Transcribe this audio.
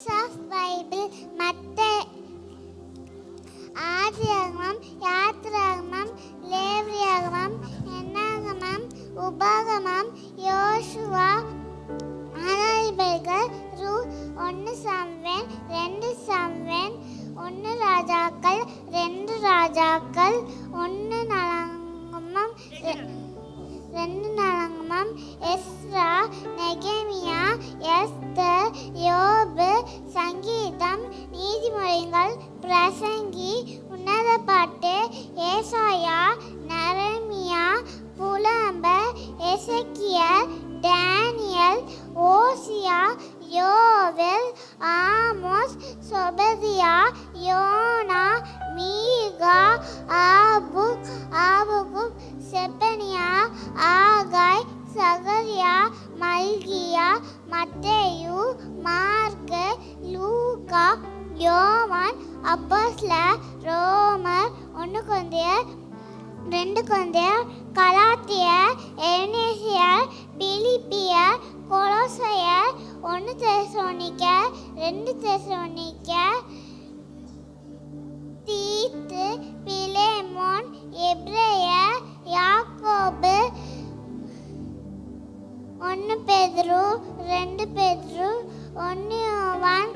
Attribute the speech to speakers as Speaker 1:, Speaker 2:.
Speaker 1: Bible மத்த ஆதியாகமம் யாத்திராகமம் லேவியாகமம் என்னாகமம் உபாகமம் யோசுவா ஆராய்பர்கள் ரூ. ஒன்று சம்வேன் ரெண்டு சம்வேன் ஒன்று ராஜாக்கள் ரெண்டு ராஜாக்கள் ஒன்று நலங்கமம் ரெண்டு நலங்கமம் எஸ்ரா நெகேமியா எஸ்தர் யோ பிரசங்கி உன்னத பாட்டு ஏசாயா நரமியா புலம்ப எசக்கியல் டேனியல் ஓசியா யோவெல் ஆமோஸ் சொபதியா யோனா மீகா ஆபு ஆபுகுப் செப்பனியா ஆகாய் சகரியா மல்கியா மத்தேயு யோவான் அப்போஸ்ல ரோமர் ஒன்று கொந்தையர் ரெண்டு கொந்தையர் கலாத்தியர் எனேசியர் பிலிப்பியர் கொலோசையர் ஒன்று தெசோனிக்கர் ரெண்டு தெசோனிக்கர் தீத்து பிலேமோன் எப்ரேயர் யாக்கோபு ஒன்று பேதுரு ரெண்டு பேதுரு ஒன்று யோவான்